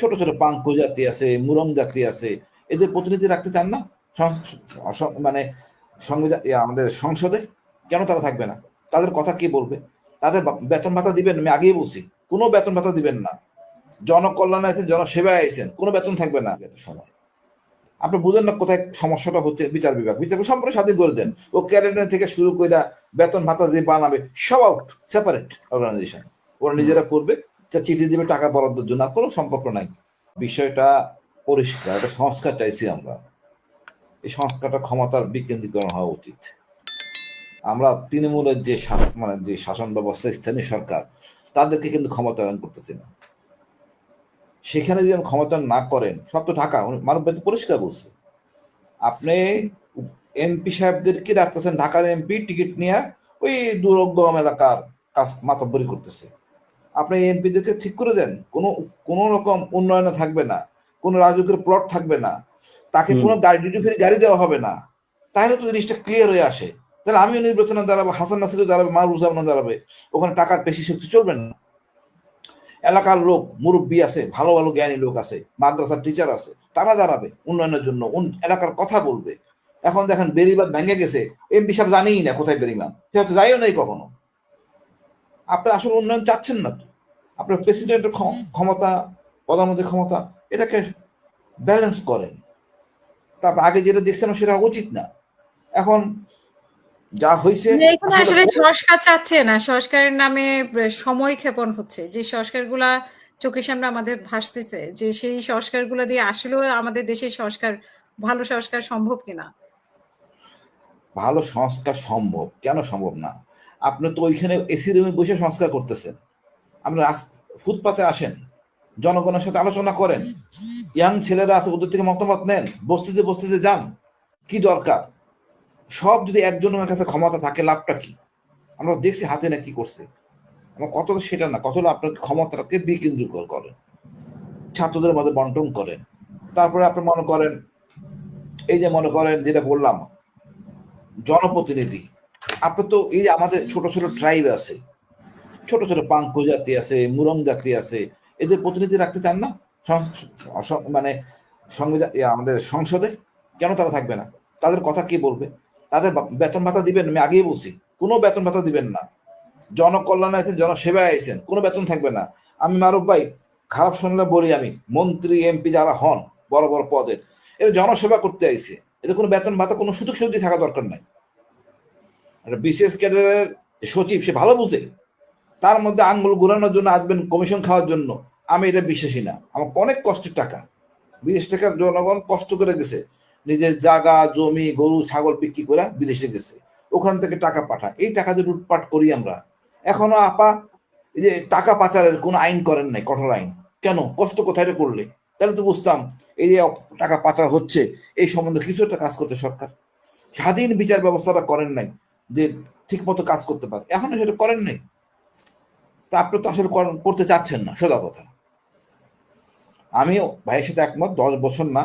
ছোট ছোট পাঙ্ক জাতি আছে, মুরং জাতি আছে, এদের প্রতিনিধি রাখতে চান না? মানে সংবিধান আমাদের সংসদে? কেন তারা থাকবে না? তাদের কথা কি বলবে? তাদের বেতন ভাতা দিবেন, আমি আগেই বলছি, কোনো বেতন ভাতা দিবেন না। জনকল্যাণে আছেন, জনসেবায় আছেন, কোনো বেতন থাকবে না এত সময়। আপনি বুঝেন না কোথায় সমস্যাটা হচ্ছে বিচার বিভাগ। বিচার বিভাগ সম্পূর্ণ স্বাধীন করে দেন। ও ক্যারেন্টার থেকে শুরু করে বেতন ভাতা দিয়ে বানাবে, সব আউট, সেপারেট অর্গানাইজেশন। ওরা নিজেরা করবে চিঠি দিবে টাকা বরাদ্দের জন্য কোনো সম্পর্ক নাই। বিষয়টা পরিষ্কার, একটা সংস্কার চাইছি আমরা। এই সংস্কারটা ক্ষমতার বিকেন্দ্রীকরণ হওয়া উচিত। আমরা তৃণমূলের যে মানে যে শাসন ব্যবস্থা, স্থানীয় সরকার, তাদেরকে কিন্তু ক্ষমতায়ন করতেছি না। সেখানে যদি ক্ষমতায়ন না করেন, সব তো ঢাকা মানব পরিষ্কার বলছে। আপনি এমপি সাহেবদেরকে রাখতেছেন? ঢাকার এমপি টিকিট নিয়ে ওই দুরগম এলাকার কাজ মাতব্বরি করতেছে। আপনি এমপিদেরকে ঠিক করে দেন। কোনো কোনো রকম উন্নয়নে থাকবে না। কোনো রাজকীয় প্লট থাকবে না। তাকে কোনো গাড়ি ডিউটি ফ্রি গাড়ি দেওয়া হবে না। তাহলে তো জিনিসটা ক্লিয়ার হয়ে আসে। তাহলে আমিও নির্বাচনে দাঁড়াবো হাসান নাসিরও দাঁড়াবে মাহবুব জামান দাঁড়াবে। ওখানে টাকার বেশি শক্তি চলবে না। এলাকার লোক মুরব্বী আছে ভালো ভালো জ্ঞানী লোক আছে মাদ্রাসার টিচার আছে তারা দাঁড়াবে উন্নয়নের জন্য। এলাকার কথা বলবে। এখন দেখেন বেরিবাদ ভেঙে গেছে। এমপি সাহেব জানেই না কোথায় বেরিবাদ সে হয়তো যাইও নাই কখনো। আপনি আসলে উন্নয়ন চাচ্ছেন না তো। আপনার প্রেসিডেন্টের ক্ষমতা প্রধানমন্ত্রীর ক্ষমতা এটাকে ব্যালেন্স করেন। তারপর আগে যেটা দেখছিলাম সেটা উচিত না। এখন যা হয়েছে আসলে সংস্কার চাচ্ছে না সংস্কারের নামে সময় ক্ষেপণ হচ্ছে। যে সংস্কারগুলা চোখের সামনে আমাদের ভাসতেছে যে সেই সংস্কারগুলো দিয়ে আসলেও আমাদের দেশের সংস্কার ভালো সংস্কার সম্ভব কিনা? ভালো সংস্কার সম্ভব। কেন সম্ভব না? আপনি তো ওইখানে এসি রুমে বসে সংস্কার করতেছেন। আপনি রাস- ফুটপাতে আসেন, জনগণের সাথে আলোচনা করেন ইয়াং ছেলেরা আছে, ওদের থেকে মতামত নেন, বস্তিতে বস্তিতে যান, কি দরকার? সব যদি একজনের কাছে ক্ষমতা থাকে, লাভটা কি? আমরা দেখছি হাতে না কি করছে। আমার কত সেটা না কত আপনার ক্ষমতাটাকে বিকেন্দ্রীকরণ করেন। ছাত্রদের মধ্যে বন্টন করেন। তারপরে আপনি মনে করেন, এই যে মনে করেন, যেটা বললাম, জনপ্রতিনিধি আপনি তো এই আমাদের ছোট ছোট ট্রাইব আছে, ছোট ছোট পাঙ্ক জাতি আছে, মুরং জাতি আছে, এদের প্রতিনিধি রাখতে চান না? মানে সংবিধান আমাদের সংসদে? কেন তারা থাকবে না? তাদের কথা কি বলবে? তাদের বেতন ভাতা দিবেন? আমি আগেই বলছি, কোনো বেতন ভাতা দিবেন না। জনকল্যাণে আছেন, জনসেবায় আছেন, কোনো বেতন থাকবে না। আমি মারুফ ভাই, খারাপ শুনলে বলি আমি, মন্ত্রী, এমপি যারা হন, বড় বড় পদের, এরা জনসেবা করতে আইছে। এদের কোনো বেতন ভাতা, কোনো সুযোগ সুবিধা থাকা দরকার নাই। একটা বিশেষ ক্যাডারের সচিব, সে ভালো বুঝে। তার মধ্যে আঙ্গুল ঘুরানোর জন্য আসবেন কমিশন খাওয়ার জন্য। আমি এটা বিশ্বাসী না। আমার অনেক কষ্টের টাকা। বিদেশ টাকার জনগণ কষ্ট করে গেছে। নিজের জায়গা, জমি, গরু, ছাগল বিক্রি করে বিদেশে গেছে। ওখান থেকে টাকা পাঠায়। এই টাকা দিয়ে লুটপাট করি আমরা। এখনও আপা, এই যে টাকা পাচারের কোনো আইন করেন নাই, কঠোর আইন। কেন? কষ্ট কোথায় করলে? তাহলে তো বুঝতাম, এই যে টাকা পাচার হচ্ছে, এই সম্বন্ধে কিছু একটা কাজ করতে সরকার। স্বাধীন বিচার ব্যবস্থাটা করেন নাই। যে ঠিক মতো কাজ করতে পারে। এখনও সেটা করেন নাই। তা আপনি তো আসলে করতে চাচ্ছেন না, সোজা কথা। আমিও ভাইয়ের সাথে একমত, দশ বছর না।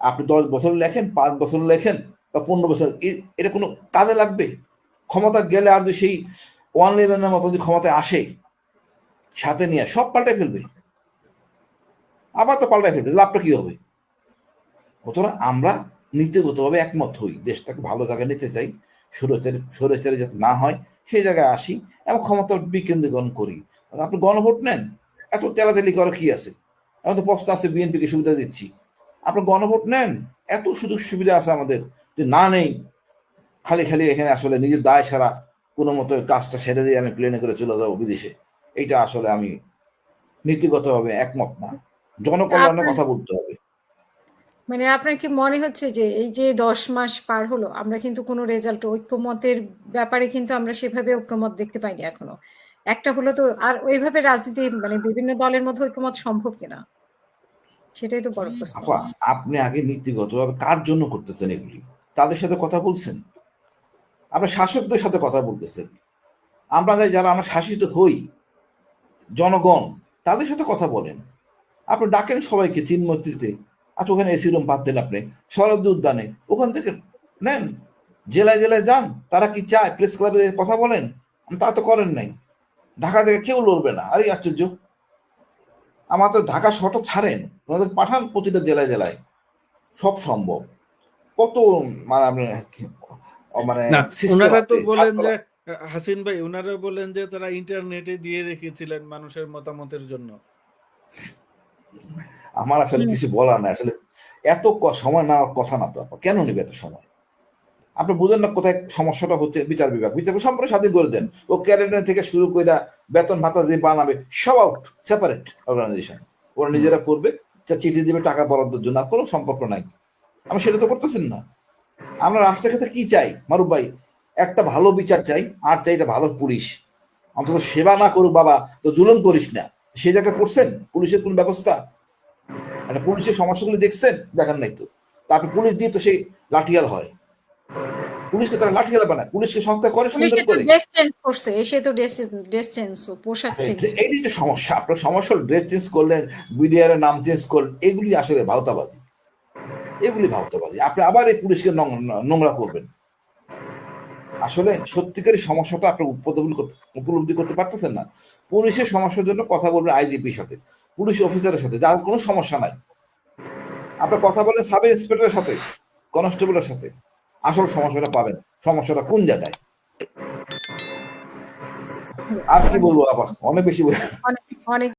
আপনি দশ বছর লেখেন, পাঁচ বছর লেখেন বা পনেরো বছর এটা কোনো কাজে লাগবে? ক্ষমতা গেলে আর সেই ওয়ান ইলেভেনের মতো যদি ক্ষমতায় আসে, সাথে নিয়ে সব পাল্টায় ফেলবে। আবার তো পাল্টায় ফেলবে, লাভটা কি হবে? সুতরাং আমরা নীতিগতভাবে একমত হই, দেশটাকে ভালো জায়গায় নিতে চাই। সুরচারি সুরচারি যাতে না হয় সেই জায়গায় আসি এবং ক্ষমতার বিকেন্দ্রীকরণ করি। আপনি গণভোট নেন এত তেলাতেলি করে কি আছে? এখন তো প্রস্তাব আছে বিএনপিকে সুবিধা দিচ্ছি। আপনি গণভোট নেন এত সুযোগ সুবিধা আছে আমাদের যে না নেই খালি খালি এখানে আসলে নিজের দায় ছাড়া কোনো মতো কাজটা সেরে দিয়ে আমি প্লেনে করে চলে যাব বিদেশে। এইটা আসলে আমি নীতিগতভাবে একমত না। জনকল্যাণের কথা বলতে হবে। মানে আপনার কি মনে হচ্ছে যে এই যে দশ মাস পার হলো, আমরা কিন্তু কোনো রেজাল্ট ঐক্যমতের ব্যাপারে কিন্তু আমরা সেভাবে ঐক্যমত দেখতে পাইনি এখনও। একটা হলো তো, আর ওইভাবে রাজনীতি মানে বিভিন্ন দলের মধ্যে ঐক্যমত সম্ভব কিনা? সেটাই তো বড় প্রশ্ন। আপনি আগে নীতিগতভাবে কার জন্য করতেছেন এগুলি? তাদের সাথে কথা বলছেন? আপনার শাসকদের সাথে কথা বলতেছেন। আমরা যারা আমরা শাসিত হই, জনগণ, তাদের সাথে কথা বলেন। আপনি ডাকেন সবাইকে চিনমূর্তিতে আচ্ছা ওখানে এসি রুম দেন আপনি। শরদ উদ্যানে ওখান থেকে নেন। জেলায় জেলায় যান। তারা কি চায়? প্রেস ক্লাবে কথা বলেন? তা তো করেন নাই। ঢাকা থেকে কেউ লড়বে না। আরে আশ্চর্য। আমার তো ঢাকা শহরটা ছাড়েন। ওনাদের পাঠান প্রতিটা জেলায় জেলায়। সব সম্ভব। কত মানে আপনি মানে ওনারা তো বলেন যে হাসিন ভাই ওনারা বলেন যে তারা ইন্টারনেটে দিয়ে রেখেছিলেন মানুষের মতামতের জন্য। আমার আসলে কিছু বলার নাই। আসলে এত সময় নেওয়ার কথা না তো আপা। কেন নেবে এত সময়? আপনি বুঝেন না কোথায় সমস্যাটা হচ্ছে বিচার বিভাগ। বিচার বিভাগ সম্পূর্ণ স্বাধীন করে দেন। ও ক্যারিয়ার থেকে শুরু করে বেতন ভাতা যে বানাবে সব আউট সেপারেট অর্গানাইজেশন ওরা নিজেরা করবে যা চিঠি দিবে টাকা বরাদ্দের জন্য আর কোনো সম্পর্ক নাই। আমি সেটা তো করতেছেন না। আমরা রাষ্ট্রের ক্ষেত্রে কি চাই? মারুফ ভাই একটা ভালো বিচার চাই আর চাই এটা ভালো পুলিশ। অন্তত সেবা না করুক বাবা তো জুলুম করিস না। সেই জায়গায় করছেন? পুলিশের কোন ব্যবস্থা? একটা পুলিশের সমস্যাগুলি দেখছেন? দেখেন নাই তো। তারপর পুলিশ দিয়ে তো সেই লাঠিয়াল হয়। পুলিশকে তারা লাঠিয়াল বানায়। পুলিশকে সংস্থা করে সুন্দর তো করে। এসে তো ড্রেস ড্রেস চেঞ্জ পোশাক চেঞ্জ। এইটাই তো সমস্যা আপনার সমস্যা ড্রেস চেঞ্জ করলেন বিডিআর নাম চেঞ্জ করলেন এগুলি আসলে ভাওতাবাদী এগুলি ভাওতাবাদী আপনি আবার এই পুলিশকে নোংরা করবেন। আসলে সত্যিকারই সমস্যাটা আপনার করতে- উপলব্ধি করতে পারতেছেন না। পুলিশের সমস্যার জন্য কথা বলবেন আইজিপির সাথে, পুলিশ অফিসারের সাথে, যার কোনো সমস্যা নাই। আপনার কথা বলেন সাব ইন্সপেক্টরের সাথে, কনস্টেবলের সাথে, আসল সমস্যাটা পাবেন। সমস্যাটা কোন জায়গায়? আর কি বলব আবার? অনেক বেশি বলে অনেক অনেক